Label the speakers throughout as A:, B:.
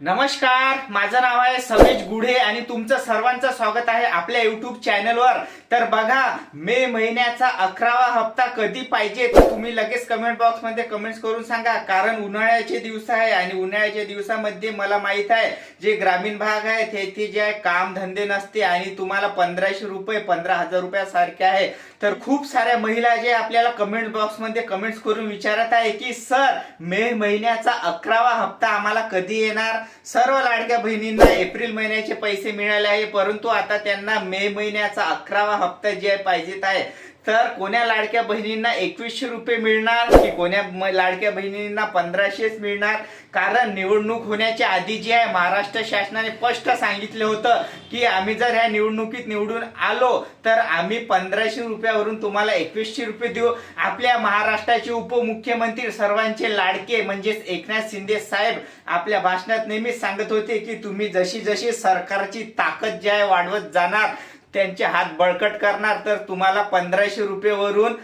A: नमस्कार माझं नाव आहे समेश गुढे आणि तुमचं सर्वांचं स्वागत आहे आपल्या युट्यूब चॅनलवर तर बघा मे महिन्याचा अकरावा हप्ता कधी पाहिजे तर तुम्ही लगेच कमेंट बॉक्समध्ये कमेंट्स करून सांगा. कारण उन्हाळ्याचे दिवस आहे आणि उन्हाळ्याच्या दिवसामध्ये मला माहीत आहे जे ग्रामीण भाग आहे तेथे जे आहे काम धंदे नसते आणि तुम्हाला पंधराशे रुपये पंधरा हजार रुपयासारखे आहे. तर खूप साऱ्या महिला जे आपल्याला कमेंट बॉक्समध्ये कमेंट्स करून विचारत आहे की सर मे महिन्याचा अकरावा हप्ता आम्हाला कधी येणार? सर्व लाडक्या बहिणींना एप्रिल महिन्याचे पैसे मिळाले आहे परंतु आता त्यांना मे महिन्याचा अकरावा हप्ता जे आहे पाहिजेत आहे तर कोण्या लाडक्या बहिणींना एकवीसशे रुपये मिळणार की कोण्या लाडक्या बहिणींना पंधराशेच मिळणार? कारण निवडणूक होण्याच्या आधी जी आहे महाराष्ट्र शासनाने स्पष्ट सांगितलं होतं की आम्ही जर ह्या निवडणुकीत निवडून आलो तर आम्ही पंधराशे रुपयावरून तुम्हाला एकवीसशे रुपये देऊ. आपल्या महाराष्ट्राचे उपमुख्यमंत्री सर्वांचे लाडके म्हणजेच एकनाथ शिंदे साहेब आपल्या भाषणात नेहमीच सांगत होते की तुम्ही जशी जशी सरकारची ताकद जी आहे वाढवत जाणार त्यांचे हात बळकट करणार तर तुम्हाला पंधराशे रुपयेवरून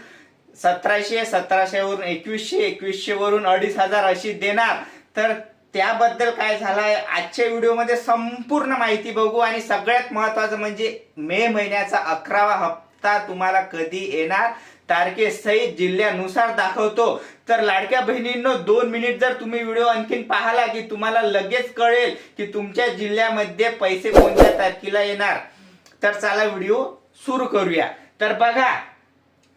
A: सतराशे सतराशेवरून एकवीसशे एकवीसशेवरून अडीच हजार अशी देणार. तर त्याबद्दल काय झालंय? आजच्या व्हिडिओमध्ये संपूर्ण माहिती बघू आणि सगळ्यात महत्वाचं म्हणजे मे महिन्याचा अकरावा हप्ता तुम्हाला कधी येणार? तारखेसहित जिल्ह्यानुसार दाखवतो. तर लाडक्या बहिणींनो दोन मिनिट जर तुम्ही व्हिडिओ आणखीन पाहिला की तुम्हाला लगेच कळेल की तुमच्या जिल्ह्यामध्ये पैसे कोणत्या तारखेला येणार? तर चला व्हिडिओ सुरू करूया. तर बघा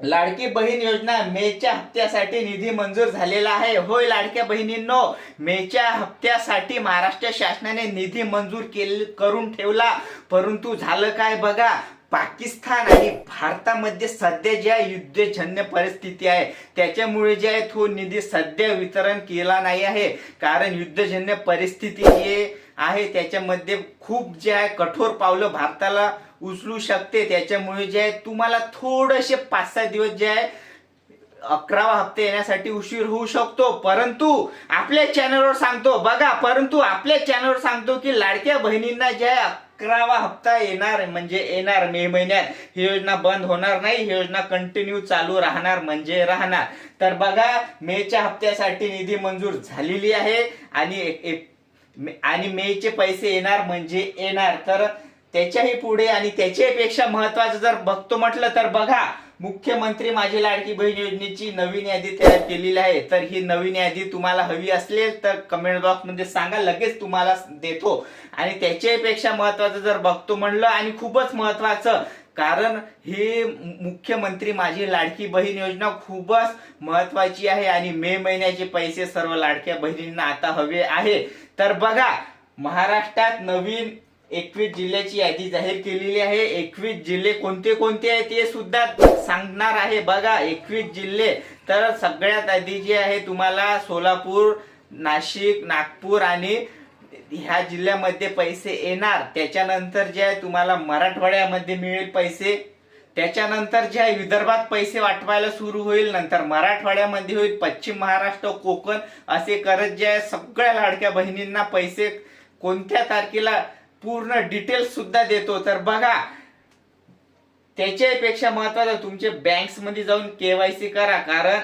A: लाडकी बहीण योजना मेच्या हप्त्यासाठी निधी मंजूर झालेला आहे. होय लाडक्या बहिणींनो मेच्या हप्त्यासाठी महाराष्ट्र शासनाने निधी मंजूर केल करून ठेवला. परंतु झालं काय बघा पाकिस्तान आणि भारतामध्ये सध्या ज्या आहे युद्धजन्य परिस्थिती आहे त्याच्यामुळे जे आहे तो निधी सध्या वितरण केला नाही आहे. कारण युद्धजन्य परिस्थिती जी आहे त्याच्यामध्ये खूप जे आहे कठोर पावलं भारताला उचलू शकते. त्याच्यामुळे जे आहे तुम्हाला थोडेसे पाच सहा दिवस जे आहे अकरावा हप्ते येण्यासाठी उशीर होऊ शकतो. परंतु आपल्या चॅनलवर सांगतो बघा परंतु आपल्या चॅनलवर सांगतो की लाडक्या बहिणींना जे अकरावा हप्ता येणार म्हणजे येणार मे महिन्यात. ही योजना बंद होणार नाही ही योजना कंटिन्यू चालू राहणार म्हणजे राहणार. तर बघा मेच्या हप्त्यासाठी निधी मंजूर झालेली आहे आणि एक आणि मेचे पैसे येणार म्हणजे येणार. तर त्याच्याही पुढे आणि त्याच्यापेक्षा महत्वाचं जर बघतो म्हटलं तर बघा मुख्यमंत्री माझी लाडकी बहीण योजनेची नवीन यादी तयार केलेली आहे. तर ही नवीन यादी तुम्हाला हवी असेल तर कमेंट बॉक्समध्ये सांगा लगेच तुम्हाला देतो. आणि त्याच्यापेक्षा महत्वाचं जर बघतो म्हणलं आणि खूपच महत्वाचं कारण ही मुख्यमंत्री माझी लाडकी बहीण योजना खूपच महत्वाची आहे आणि मे महिन्याचे पैसे सर्व लाडक्या बहिणींना आता हवे आहे. तर बघा महाराष्ट्रात नवीन एकवीस जिल्ह्याची यादी जाहीर केलेली आहे. एकवीस जिल्हे कोणते कोणते आहेत ते सुद्धा सांगणार आहे. बघा एकवीस जिल्हे. तर सगळ्यात आधी जे आहे तुम्हाला सोलापूर नाशिक नागपूर आणि ह्या जिल्ह्यामध्ये पैसे येणार त्याच्यानंतर जे आहे तुम्हाला मराठवाड्यामध्ये मिळेल पैसे. त्याच्यानंतर जे आहे विदर्भात पैसे वाटवायला सुरू होईल नंतर मराठवाड्यामध्ये होईल पश्चिम महाराष्ट्र कोकण असे करत जे आहे सगळ्या लाडक्या बहिणींना पैसे कोणत्या तारखेला पूर्ण डिटेल्स सुद्धा देतो. तर बघा त्याच्यापेक्षा महत्वाचं तुमचे बँक्समध्ये जाऊन केवायसी करा कारण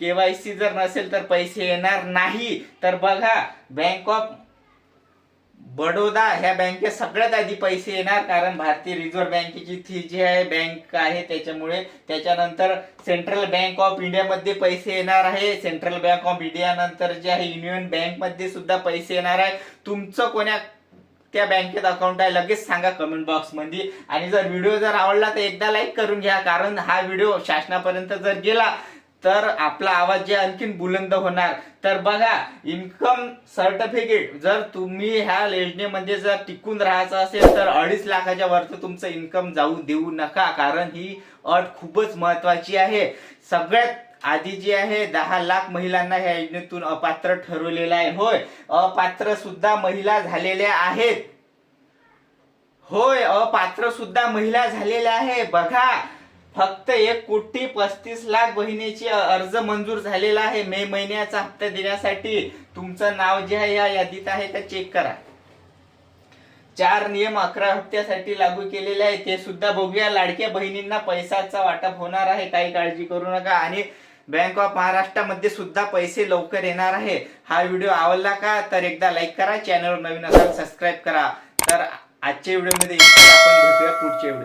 A: केवायसी जर नसेल तर पैसे येणार नाही. तर बघा बँक ऑफ बडोदा ह्या बँकेत सगळ्यात आधी पैसे येणार कारण भारतीय रिझर्व्ह बँकेची ती जी आहे बँक आहे त्याच्यामुळे त्याच्यानंतर सेंट्रल बँक ऑफ इंडियामध्ये पैसे येणार आहे. सेंट्रल बँक ऑफ इंडिया नंतर जे आहे युनियन बँकमध्ये सुद्धा पैसे येणार आहे. तुमचं कोण्या त्या बँकेत अकाउंट आहे लगेच सांगा कमेंट बॉक्समध्ये आणि जर व्हिडिओ जर आवडला तर एकदा लाईक करून घ्या कारण हा व्हिडिओ शासनापर्यंत जर गेला तर आपला आवाज जे आणखीन बुलंद होणार. तर बघा इन्कम सर्टिफिकेट जर तुम्ही ह्या योजनेमध्ये जर टिकून राहायचं असेल तर अडीच लाखाच्या वरचं तुमचं इन्कम जाऊ देऊ नका कारण ही अट खूपच महत्वाची आहे. सगळ्यात आधी जी आहे दहा लाख महिलांना ह्या योजनेतून अपात्र ठरवलेलं आहे. होय अपात्र सुद्धा महिला झालेल्या आहेत. होय अपात्र सुद्धा महिला झालेल्या आहे. बघा फक्त एक कोटी पस्तीस लाख बहिणीची अर्ज मंजूर झालेला आहे. मे महिन्याचा हप्ता देण्यासाठी तुमचं नाव जे आहे या यादीत आहे का चेक करा. चार नियम अकरा हप्त्यासाठी लागू केलेले आहे ते सुद्धा बघूया. लाडक्या बहिणींना पैशाचा वाटप होणार आहे. काही काळजी करू नका. आणि बँक ऑफ महाराष्ट्रामध्ये सुद्धा पैसे लवकर येणार आहे. हा व्हिडिओ आवडला का? तर एकदा लाईक करा. चॅनलवर नवीन असाल सबस्क्राईब करा. तर आजच्या व्हिडिओमध्ये आपण भेटूया पुढच्या व्हिडिओ